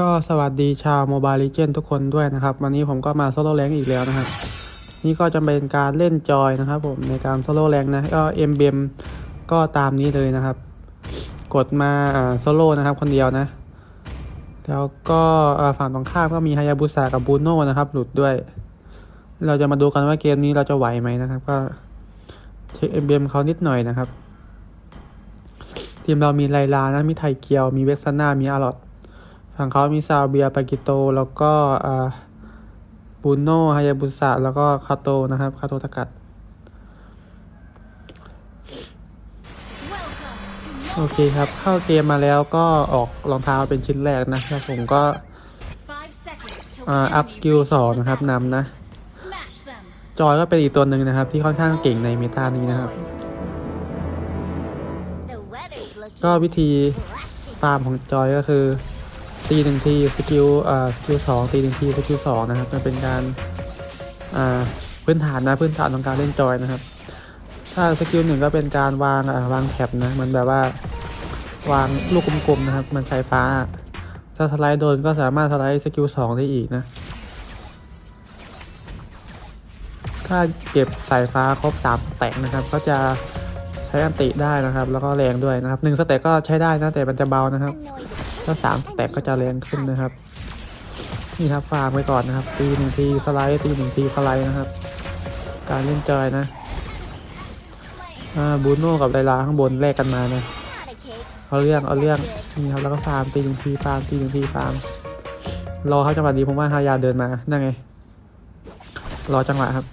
ก็สวัสดีชาวโมบาย e เจนทุกคนด้วยนะครับ วันนี้ผมก็มาโซโล่แรงอีกแล้วนะครับ นี่ก็จะเป็นการเล่นจอยนะครับผมในการโซโล่แรงนะก็เอ็มเบมก็ตามนี้เลยนะครับ กดมาโซโล่นะครับคนเดียวนะ แล้วก็ฝั่งตรงข้ามก็มีฮายาบุสะกับบูโน่นะครับ หลุดด้วย เราจะมาดูกันว่าเกมนี้เราจะไหวไหมนะครับ ก็เช็คเอ็มเบมเขานิดหน่อยนะครับ ทีมเรามีไลลานะมีไทเกียว มีเวกซาน่ามีอาร์ลอต ฝั่งเขามีซาเบียปากิโต แล้วก็บูโน่ฮายาบุสะแล้วก็คาโตนะครับ คาโตตะกัดโอเคครับ เข้าเกมมาแล้วก็ออกรองเท้าเป็นชิ้นแรกนะแล้วผมก็อ่าอัพสกิลสองนะครับนำนะ จอยก็เป็นอีกตัวหนึ่งนะครับ ที่ค่อนข้างเก่งในเมตานี้นะครับ ก็วิธีฟาร์มของจอยก็คือ ตีหนึ่งทีสกิลอ่าสกิลสองตีหนึ่งทีสกิลสองนะครับมันเป็นการอ่าพื้นฐานนะพื้นฐานของการเล่นจอยนะครับ ถ้าสกิลหนึ่งก็เป็นการวางอ่าวางแท็บนะมันแบบว่าวางลูกกลมๆนะครับ มันสายฟ้า ถ้าสไลด์โดนก็สามารถสไลด์สกิลสองได้อีกนะถ้าเก็บสายฟ้าครบสามแตกนะครับ ก็จะใช้อันติได้นะครับ แล้วก็แรงด้วยนะครับหนึ่งสแต็กก็ใช้ได้นะแต่มันจะเบานะครับ ถ้าสามแตกก็จะแรงขึ้นนะครับ นี่ครับฟาร์มไว้ก่อนนะครับ ตีหนึ่งทีสไลด์ตีหนึ่งทีสไลด์นะครับ การเล่นจอยนะอ่าบูโน่กับไลลาข้างบนแลกกันมานะเอาเรื่องเอาเรื่องนี่ครับแล้วก็ฟาร์มตีหนึ่งทีฟาร์มตีหนึ่งทีฟาร์มรอเขาจังหวะดีผมว่าฮายาเดินมานั่นไง รอจังหวะครับ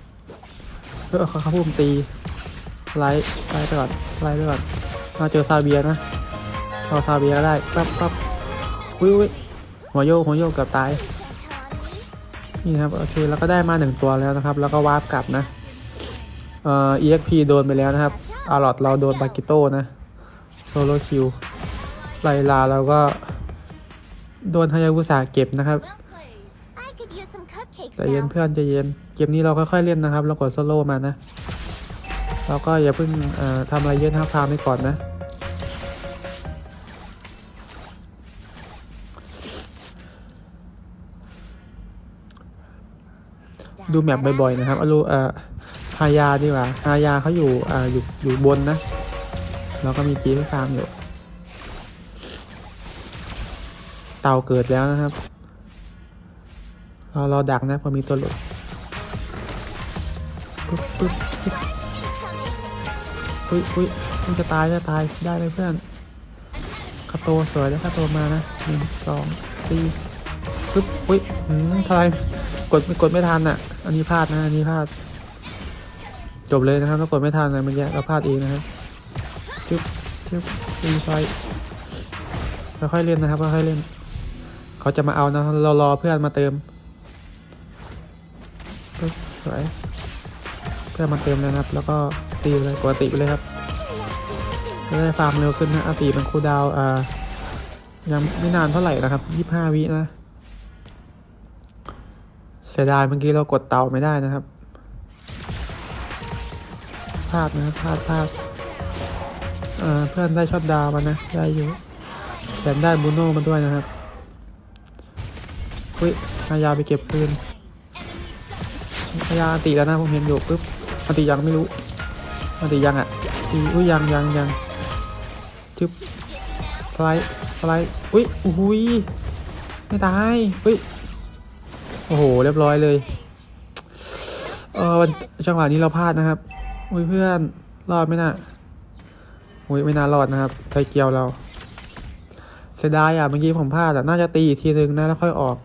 เออเขาเขาพุ่มตีไลท์ไลท์ไปก่อนไลท์ไปก่อนมาเจอซาเบียนะเอาซาเบียก็ได้ปั๊บปั๊บ อุ้ยอุ้ยหัวโยกหัวโยกเกือบตาย นี่ครับโอเคแล้วก็ได้มาหนึ่งตัวแล้วนะครับ แล้วก็วาร์ปกลับนะเอ่อ EXP โดนไปแล้วนะครับอาร์ลอดเราโดนบากิโต้นะโซโลคิวไลลาเราก็ โดนฮายากุสะเก็บนะครับใจเย็นเพื่อนใจเย็นเกมนี้เราค่อยๆเล่นนะครับ เรากดโซโล่มานะเราก็อย่าเพิ่งทำอะไรเยอะนะครับฟามไปก่อนนะ ดูแมปบ่อยๆนะครับอารูเอ่อฮายาดีกว่าฮายาเขาอยู่อ่าอยู่อยู่บนนะเราก็มีกีให้ฟาร์มอยู่ เต่าเกิดแล้วนะครับเราเราดักนะพอมีตัวหลุดปึ๊บปึ๊บปึ๊บอุ้ยอุ้ยมันจะตายจะตายได้ไหมเพื่อนคาโตสวยแล้วคาโตมานะหนึ่งสองสี่ปึ๊บอุ้ยอืมทลายกดกดไม่ทันอะ อันนี้พลาดนะอันนี้พลาด จบเลยนะครับถ้ากดไม่ทันนะมันแย่เราพลาดเองนะครับจึ๊บจึ๊บรีไฟค่อยๆเล่นนะครับค่อยๆเล่น เขาจะมาเอานะเรารอเพื่อนมาเติมสวยเพื่อนมาเติมเลยนะครับ แล้วก็ตีเลยปกติไปเลยครับจะได้ฟาร์มเร็วขึ้นนะอาตีเป็นคูดาวอ่ายังไม่นานเท่าไหร่นะครับยี่ห้าวินะ เสียดายเมื่อกี้เรากดเตาไม่ได้นะครับพลาดนะพลาดพลาดเพื่อนได้ช็อตดาวมานะ ได้อยู่แถมได้บูโน่มาด้วยนะครับเฮ้ยพายาไปเก็บคืนพยายามตีแล้วนะผมเห็นอยู่ปุ๊บมันตียังไม่รู้มันตียังอะตีอุ้ยยังยังยังจึ๊บสไลด์สไลด์อุ้ยอุ้ยไม่ตายอุ้ย โอ้โห เรียบร้อยเลย เออวันจังหวะนี้เราพลาดนะครับอุ้ยเพื่อนรอดไหมน่ะอุ้ยไม่น่ารอดนะครับไทเกียวเราเสียดายอะเมื่อกี้ผมพลาดอะน่าจะตีอีกทีนึงนะแล้วค่อยออก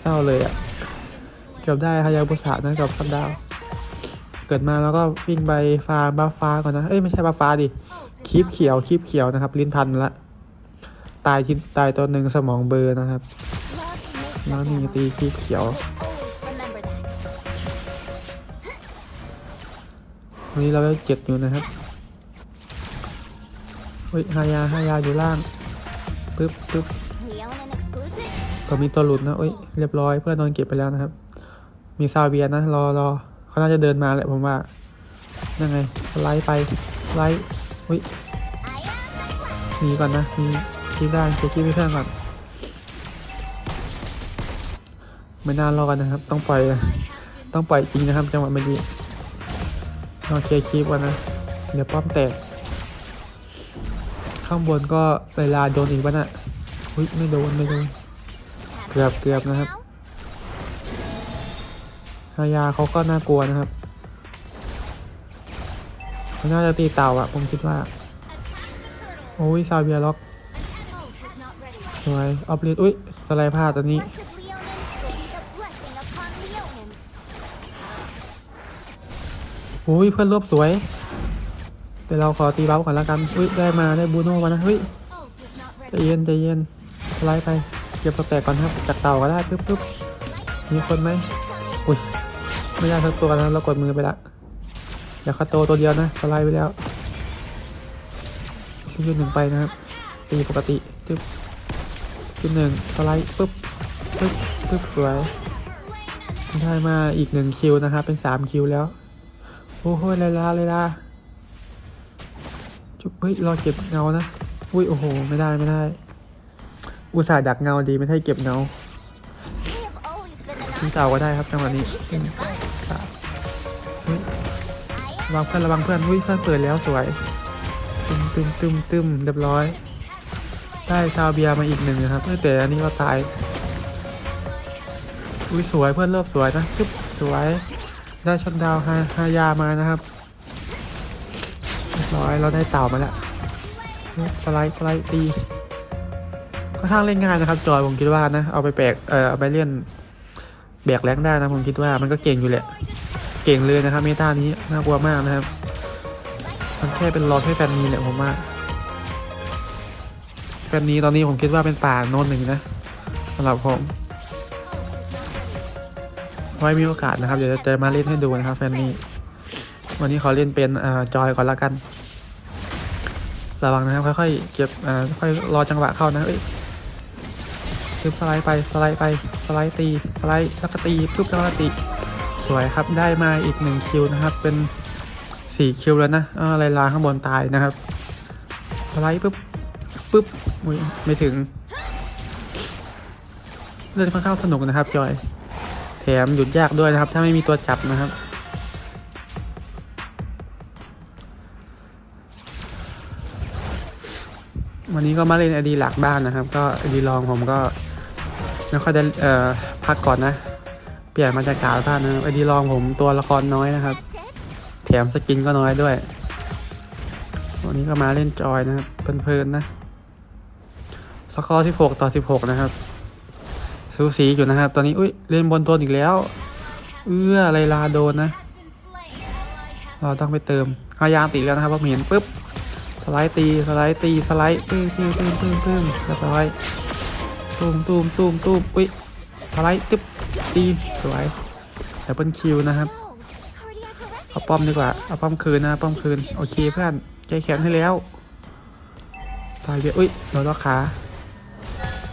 เศร้าเลยอะเกือบได้ฮายาบุสะนะกับคันดาว เกิดมาแล้วก็วิ่งไปฟ้าบ้าฟ้าก่อนนะ เอ้ยไม่ใช่บ้าฟ้าดิคีบเขียวคีบเขียวนะครับ ลิ้นพันละ ตายทิตายตัวหนึ่งสมองเบอร์นะครับ แล้วนี่ตีคีเขียววันนี้เราได้เจ็ดอยู่นะครับเฮ้ยฮายาฮายาอยู่ล่างปึ๊บปึ๊บก็มีตัวหลุดนะเอ้ยเรียบร้อยเพื่อนโดนเก็บไปแล้วนะครับ มีซาเวียนะรอรอเขาน่าจะเดินมาแหละผมว่ายังไงไล่ไปไล่อุ้ยหนีก่อนนะมีคิดได้เช็คคิดไม่เพื่อนก่อน ไม่น่ารอดนะครับ ต้องปล่อยต้องปล่อยจริงนะครับ จังหวะเมื่อกี้เราเคลียร์คลิปก่อนนะ เดี๋ยวป้อมแตก ข้างบนก็เวลาโดนอีกวะน่ะอุ้ยไม่โดนไม่โดนเกือบเกือบนะครับฮายาเขาก็น่ากลัวนะครับเขาน่าจะตีเต่าอะผมคิดว่า โอ้ยซาเวียล็อกสวยออฟเลดอุ้ยสไลด์พลาดตอนนี้ อุ้ยเพื่อนรวบสวยเดี๋ยวเราขอตีเบ้าก่อนล้วกัน อุ้ยได้มาได้บูโน่มานะเฮ้ยใจเย็นใจเย็นสไลด์ไป เก็บสแต็กก่อนครับ จากเต่าก็ได้ปึ๊บปึ๊บมีคนไหมอุ้ยไม่ได้สักตัวนะเรากดมือไปละอย่าคัดโตตัวเดียวนะสไลด์ไปแล้วชิ้นหนึ่งไปนะครับตีปกติปึ๊บชิ้นหนึ่งสไลด์ปึ๊บปึ๊บปึ๊บสวยได้มาอีกหนึ่งคิวนะครับเป็นสามคิวแล้ว โอ้โหเลยลาเลยลาจุ๊บเฮ้ยรอเก็บเงานะอุ้ยโอ้โห ไม่ได้ไม่ได้ อุตส่าห์ดักเงาดีไม่ได้เก็บเงาทิ้งเต่าก็ได้ครับจังหวะนี้หนึ่งสองสางเพื่อนระวังเพื่อนอุ้ยเพื่อนเปิดแล้วสวย ตึมตึมตึมตึมเรียบร้อย ได้ซาวเบียร์มาอีกหนึ่งครับแต่อันนี้ก็ตายอุ้ยสวยเพื่อนเริ่มสวยนะจึ๊บสวย ได้ช็อตดาวฮาฮายามานะครับร้อยเราได้เต่ามาแล้วสไลด์สไลด์ตีค่อนข้างเล่นง่ายนะครับ จอยผมคิดว่านะ เอาไปแบกเอ่อเอาไปเล่นแบกแรงได้นะผมคิดว่ามันก็เก่งอยู่แหละ เก่งเลยนะครับเมตานี้น่ากลัวมากนะครับ มันแค่เป็นรอแค่แฟนนี้แหละผมว่าแฟนนี้ตอนนี้ผมคิดว่าเป็นป่าโน่นหนึ่งนะสำหรับผม ไว้มีโอกาสนะครับ เดี๋ยวจะมาเล่นให้ดูนะครับแฟนนี้วันนี้ขอเล่นเป็นอ่าจอยก่อนละกัน ระวังนะครับค่อยๆเก็บอ่าค่อยรอจังหวะเข้านะเอ้ยปึ๊บสไลด์ไปสไลด์ไปสไลด์ตีสไลด์แล้วก็ตีปึ๊บแล้วก็ตีสวยครับได้มาอีกหนึ่งคิวนะครับ เป็นสี่คิวแล้วนะอ่าลายลาข้างบนตายนะครับสไลด์ปึ๊บปึ๊บอุ้ยไม่ถึงเล่นค่อนข้างสนุกนะครับจอย แถมหยุดยากด้วยนะครับ ถ้าไม่มีตัวจับนะครับ วันนี้ก็มาเล่นไอดีหลักบ้านนะครับ ก็ไอดีรองผมก็ไม่ค่อยได้พักก่อนนะ เปลี่ยนบรรยากาศบ้านนะไอดีรองผมตัวละครน้อยนะครับ แถมสกินก็น้อยด้วย วันนี้ก็มาเล่นจอยนะครับเพลินๆนะสกอร์16 ต่อ 16 นะครับ สูสีอยู่นะครับ ตอนนี้อุ้ยเล่นบนตัวอีกแล้ว เอื้ออะไรลาโดนนะ เราต้องไปเติมเอายางติดแล้วนะครับว่าเห็นปุ๊บสไลด์ตีสไลด์ตีสไลด์ตึ้งตึ้งตึ้งตึ้งตึ้งเรียบร้อยตูมตูมตูมตูมอุ้ยสไลด์ตึ๊บตีสวยแต่เป็นคิวนะครับเอาป้อมดีกว่าเอาป้อมคืนนะป้อมคืนโอเคเพื่อนแก้แขนให้แล้วตายเยอะอุ้ยโดนล็อกขา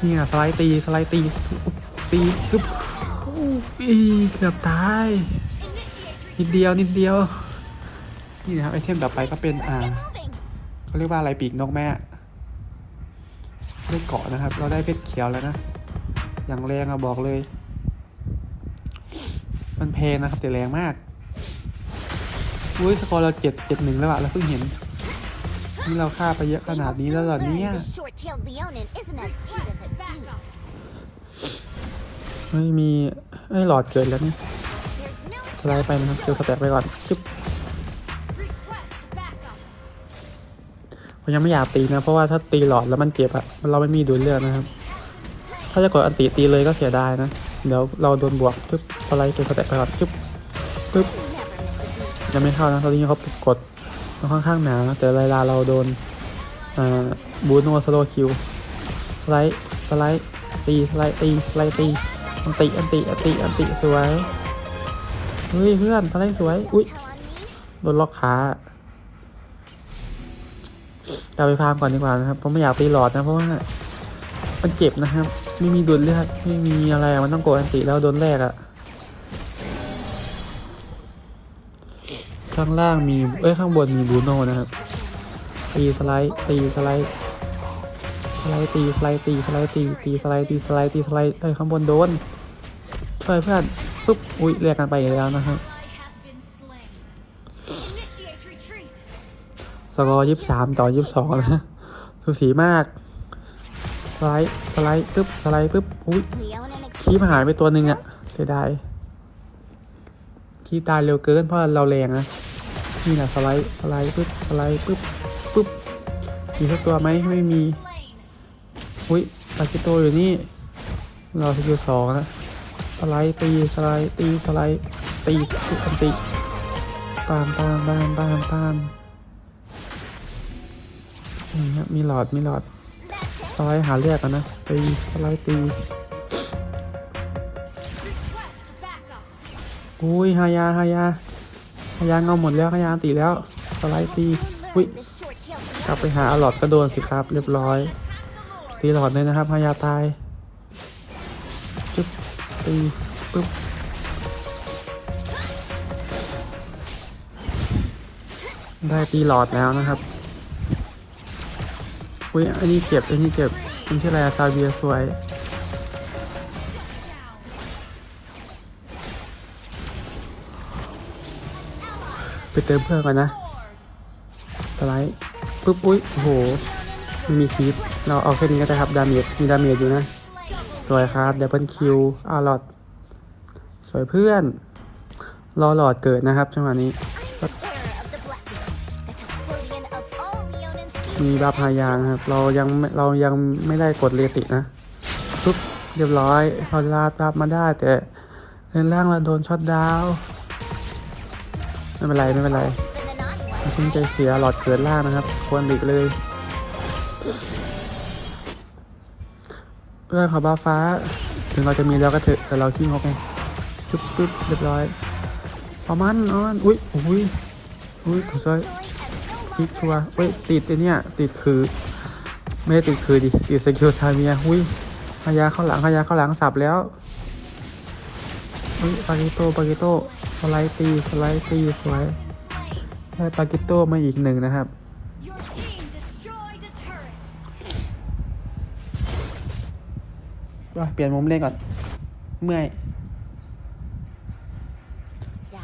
นี่อะสไลด์ตีสไลด์ตีอุ๊บ ตีซึบอีเกือบตายนิดเดียวนิดเดียว นี่นะครับไอเทมต่อไปก็เป็นอ่าเขาเรียกว่าอะไรปีกนกแม่ได้เกาะนะครับ เราได้เพชรเขียวแล้วนะ อย่างแรงอะบอกเลย มันแพงนะครับแต่แรงมากอุ้ยสกอร์เราเจ็ดเจ็ดหนึ่งแล้วอะเราเพิ่งเห็น นี่เราฆ่าไปเยอะขนาดนี้แล้วเหรอเนี่ย ไม่มีไอ้หลอดเกิดแล้วเนี่ There's no สไลด์ไปนะครับเจอสแต็กไปก่อนจุ๊บผมยังไม่อยากตีนะ เพราะว่าถ้าตีหลอดแล้วมันเจ็บอะเราไม่มีดูดเลือดนะครับ ถ้าจะกดอันติตีเลยก็เสียดายนะ เดี๋ยวเราโดนบวกปึ๊บสไลด์เจอสแต็กไปก่อนจุ๊บปึ๊บยังไม่เข้านะตอนนี้เขากดค่อนข้างหนาแต่เวลาเราโดนบูโนสโลคิวสไลด์สไลด์ตีสไลด์ตีสไลด์ตี อันติอันติอันติอันติสวยเฮ้ยเพื่อนสไลด์สวย อุ้ยโดนล็อกขาจะไปฟาร์มก่อนดีกว่านะครับเพราะไม่อยากตีหลอดนะเพราะว่ามันเจ็บนะครับ ไม่มีดุลเลือดไม่มีอะไรมันต้องโกอันติแล้วโดนแรกอะข้างล่างมีเอ้ยข้างบนมีบูโน่นะครับตีสไลด์ตีสไลด์สไลด์ตีสไลด์ตีสไลด์ตีตีสไลด์ตีสไลด์ตีสไลด์เอ้ยข้างบนโดน ช่วยเพื่อนปุ๊บอุ้ยเรียกกันไปอีกแล้วนะครับสกอร์ยี่สิบสามต่อยี่สิบสองนะสูสีมากสไลด์สไลด์ปึ๊บสไลด์ปึ๊บอุ้ยคีบหายไปตัวหนึ่งอะเสียดายคีบตายเร็วเกินเพราะเราแรงนะนี่แหละสไลด์สไลด์ปึ๊บสไลด์ปึ๊บปึ๊บมีสักตัวไหมไม่มีอุ้ยปากิโตอยู่นี่เราสกิลสองนะ สไลด์ตีสไลด์ตีสไลด์ตีทุกอันตีปามปามปามปามปามนี่ครับมีหลอดมีหลอดสไลด์หาเลือดกันนะตีสไลด์ตีอุ้ยฮายาฮายาฮายาเงาหมดแล้วฮายาตีแล้วสไลด์ตีอุ้ยกลับไปหาหลอดก็โดนสิครับ เรียบร้อย ตีหลอดเลยนะครับฮายาตาย ตีปึ๊บได้ตีหลอดแล้วนะครับอุ้ยอันนี้เก็บอันนี้เก็บมันชื่ออะไรซาเบียสวยไปเติมเพื่อนก่อนนะสไลด์ปุ๊บอุ้ยโห มันมีคีปเราเอาแค่นี้ก็ได้ครับ ดาเมจมีดาเมจอยู่นะ สวยครับดับเบิลคิวอาร์ลอดสวยเพื่อน รอหลอดเกิดนะครับจังหวะนี้มีบาพายางครับ เรายังเรายังไม่ได้กดเรตินะปุ๊บเรียบร้อยพอลาดบับมาได้ แต่เลนล่างเราโดนช็อตดาวไม่เป็นไร ไม่เป็นไร been the naughty one. องใจเสียหลอดเกิดล่างนะครับ ควรหลีกเลย เรื่องของบ้าฟ้า ถึงเราจะมีแล้วก็เถอะแต่เราขี้งกไงปึ๊บปึ๊บเรียบร้อยประมาณนั้นอุ้ยอุ้ยอุ้ยถูกซอย Joy and no พลิกชัวร์เฮ้ยติดไอเนี่ยติดคือ ไม่ได้ติดคือดิติดสกิลซาเมียอุ้ยพยาเข้าหลังพยาเข้าหลังสับแล้วอุ้ยปากิโตปากิโตสไลด์ตีสไลด์ตีสวยได้ปากิโตมาอีกหนึ่งนะครับ เปลี่ยนมุมเล่นก่อน เมื่อย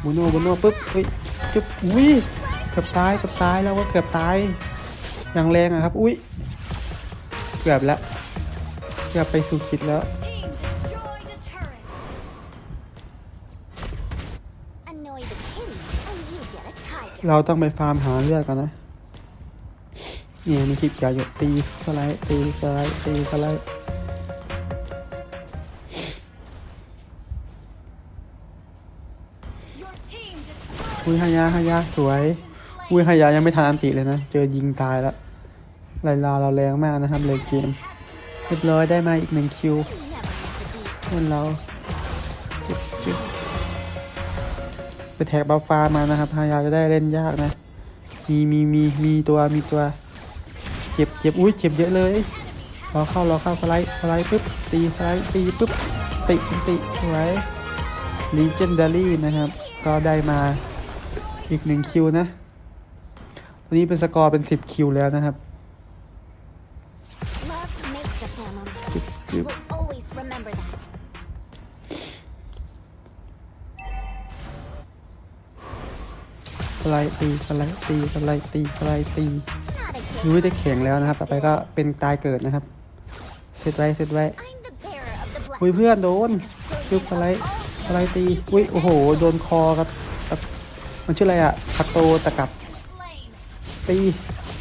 บูโน่บูโน่ปุ๊บเฮ้ยจุ๊บอุ้ยเกือบตายเกือบตายแล้วว่าเกือบตายอย่างแรงอะครับ อุ้ยเกือบแล้วเกือบไปสู่ขิดแล้ว Team destroyed a turret. Annoy the king, and you get a tiger. เราต้องไปฟาร์มหาเลือดกันนะเนี่ยมีคลิปอย่าหยุดตีสไลด์ตีสไลด์ตีสไลด์ อุ้ยฮายาฮายาสวย อุ้ยฮายายังไม่ทันอันติเลยนะ เจอยิงตายล้วลายลาเราแรงมากนะครับเลยเกม เรียบร้อยได้มาอีกหนึ่งคิวเพื่อนเราไปแท็กบัฟฟ้ามานะครับฮายาจะได้เล่นยากนะ มีมีมีมีตัวมีตัว เจ็บเจ็บอุ้ยเจ็บเยอะเลยรอเข้ารอเข้าสไลด์สไลด์ปุ๊บตีสไลด์ตีปุ๊บติติสวยลีเจนดารี่นะครับ ก็ได้มา อีกหนึ่งคิวนะวันนี้เป็นสกอร์เป็นสิบคิวแล้วนะครับจึ๊บจึ๊บ We'll always remember that. สไลด์ตีสไลด์ตีสไลด์ตีสไลด์ตียุ้ยได้แข็งแล้วนะครับ ต่อไปก็เป็นตายเกิดนะครับเซตไว้เซตไว้อุ้ยเพื่อนโดนจุ๊บสไลต์สไลด์ตีอุ้ยโอ้โห โดนคอครับ มันชื่ออะไรอะคัตโตตะกับ ตี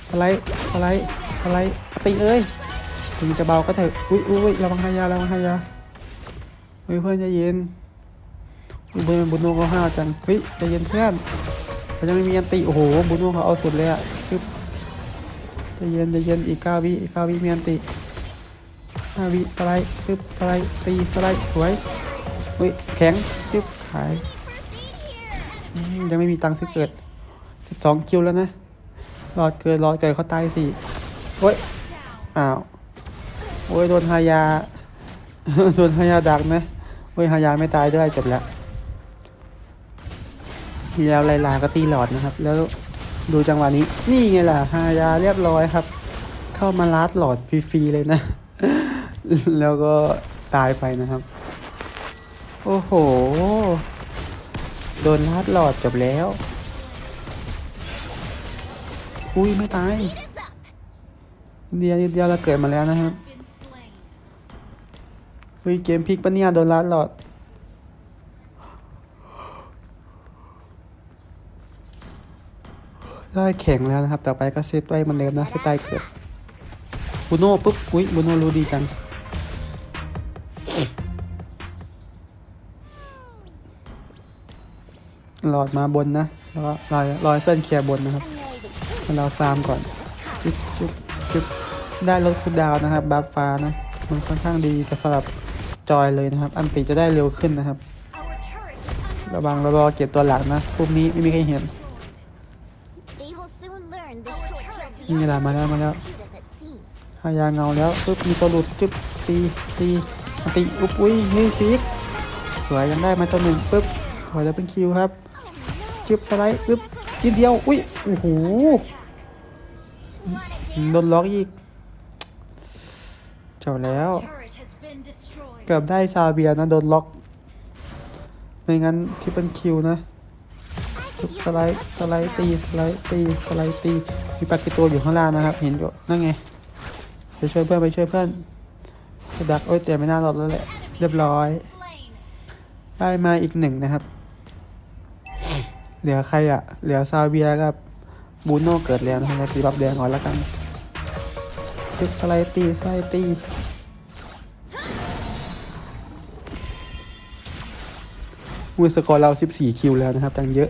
สไลด์สไลด์สไลด์ตีเอ้ยถึงจะเบาก็เถอะอุ้ยอุ้ยระวังหายาระวังหายาเฮ้ยเพื่อนใจเย็นอุ้ยเพื่อนบุญโนเขาห้าวจังเฮ้ยใจเย็นเพื่อนเขายังไม่มีอันตีโอ้โหบุญโนเขาเอาสุดเลยอะปึ๊บใจเย็นใจเย็นอีกเก้าวิอีกเก้าวิมีอันตีห้าวิสไลด์ปึ๊บสไลด์ตีสไลด์สวยเฮ้ยแข็งปึ๊บขาย ยังไม่มีตังค์ซื้อเกิดสิบสองคิวแล้วนะรอดเกิดรอดเกิดเขาตายสี่โอ้ยอ้าวโอ้ยโดนฮายาโดนฮายาดักนะโอ้ยฮายาไม่ตายด้วยจบแล้วมีแล้วไลลาก็ตีหลอดนะครับ แล้วดูจังหวะนี้ นี่ไงล่ะฮายาเรียบร้อยครับ เข้ามาลัดหลอดฟรีๆเลยนะ แล้วก็ตายไปนะครับ โอ้โห โดนลาดหลอดจบแล้ว อุ้ยไม่ตาย เดียวเดียวเราเกิดมาแล้วนะครับ เฮ้ยเกมพลิกปะเนี่ยโดนลาดหลอด ได้แข็งแล้วนะครับ ต่อไปก็เซตไว้เหมันเดิมนะเซตใต้เกิดบูโน่ปุ๊บ อุ้ยบูโน่รู้ดีจัง หลอดมาบนนะแล้วก็รอยรอยเพื่อนเคลียร์บนนะครับ Annoy the king. เราฟาร์มก่อนจุ๊บจุ๊บจุ๊บได้ลดคูดาวนะครับบัฟฟ้านะมันค่อนข้างดีกับสำหรับจอยเลยนะครับ อันติจะได้เร็วขึ้นนะครับ ระวังระรอเก็บตัวหลังนะพวกนี้ไม่มีใครเห็นนี่เวลามาแล้วมาแล้วหายาเงาแล้วปุ๊บมีตัวหลุดจุ๊บตีตีอันติอุ๊บอุ้ยเฮ้ยฟิกสวยยังได้มาตัวหนึ่งปุ๊บขอจะเป็นคิวครับ จุ๊บสไลด์ปุ๊บทีเดียว อุ้ย โอ้โหโดนล็อกอีกจบแล้ว เกือบได้ซาเบียนะ โดนล็อก ไม่งั้นที่เป็นคิวนะสไลด์สไลด์ตีสไลด์ตีสไลด์ตี มีปักกิตัวอยู่ข้างล่างนะครับ เห็นอยู่นั่นไง ไปช่วยเพื่อนไปช่วยเพื่อนไปดักโอ้ยแต่ไม่น่ารอดแล้วแหละ เรียบร้อย ได้มาอีกหนึ่งนะครับ เหลือใครอะเหลือซาเบียกับบูโน่เกิดแล้วนะครับตีบับแดงก่อนล้วกันตึกสไลด์ตีสไลด์ตีมือสกอร์เรา 14 คิวแล้วนะครับตังเยอะ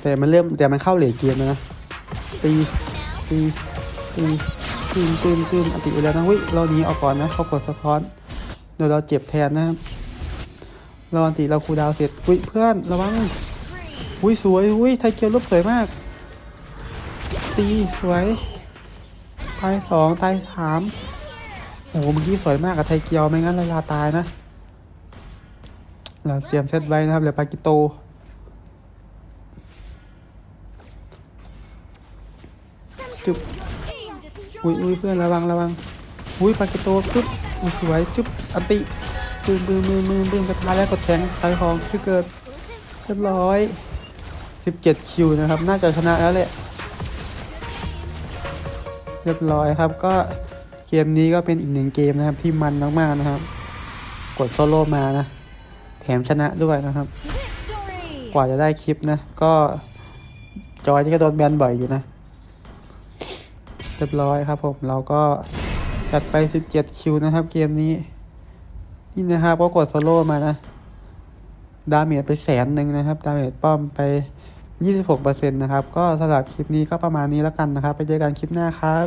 แต่มันเริ่มแต่มันเข้าเหลทเกมแล้วนะตีตีตีตีตีตีอันติไปแล้วนะเฮ้ยเราหนีออกก่อนนะเขากดสะท้อนเดี๋ยวเราเจ็บแทนนะครับ เราอันติเราคูดาวเสร็จอุ้ยเพื่อนระวังอุ้ยสวยอุ้ยไทเกียวรูปสวยมาก ตีสวยตายสองตายสามโอ้โหเมื่อกี้สวยมากกับไทเกียวไม่งั้นเราลาตายนะ เราเตรียมเซตไว้นะครับเหลือปากิโตจุ๊บอุ้ยอุ้ยเพื่อนระวังระวังอุ้ยปากิโตจุ๊บสวยจุ๊บอัน ติปืนปืนมือมือปืนกระทาแล้วกดแข็งตายของที่เกิดเรียบร้อย 17 คิวนะครับ น่าจะชนะแล้วแหละเรียบร้อยครับ ก็เกมนี้ก็เป็นอีกหนึ่งเกมนะครับ ที่มันมากๆนะครับ กดโซโล่มานะ แถมชนะด้วยนะครับ กว่าจะได้คลิปนะ ก็จอยที่ก็โดนแบนบ่อยอยู่นะ เรียบร้อยครับผม เราก็จัดไป 17 คิวนะครับ เกมนี้ นี่นะครับก็กดโซโล่มานะ ดาเมจไปแสนหนึ่งนะครับ ดาเมจป้อมไป 26%นะครับ ก็สำหรับคลิปนี้ก็ประมาณนี้แล้วกันนะครับ ไปเจอกันคลิปหน้าครับ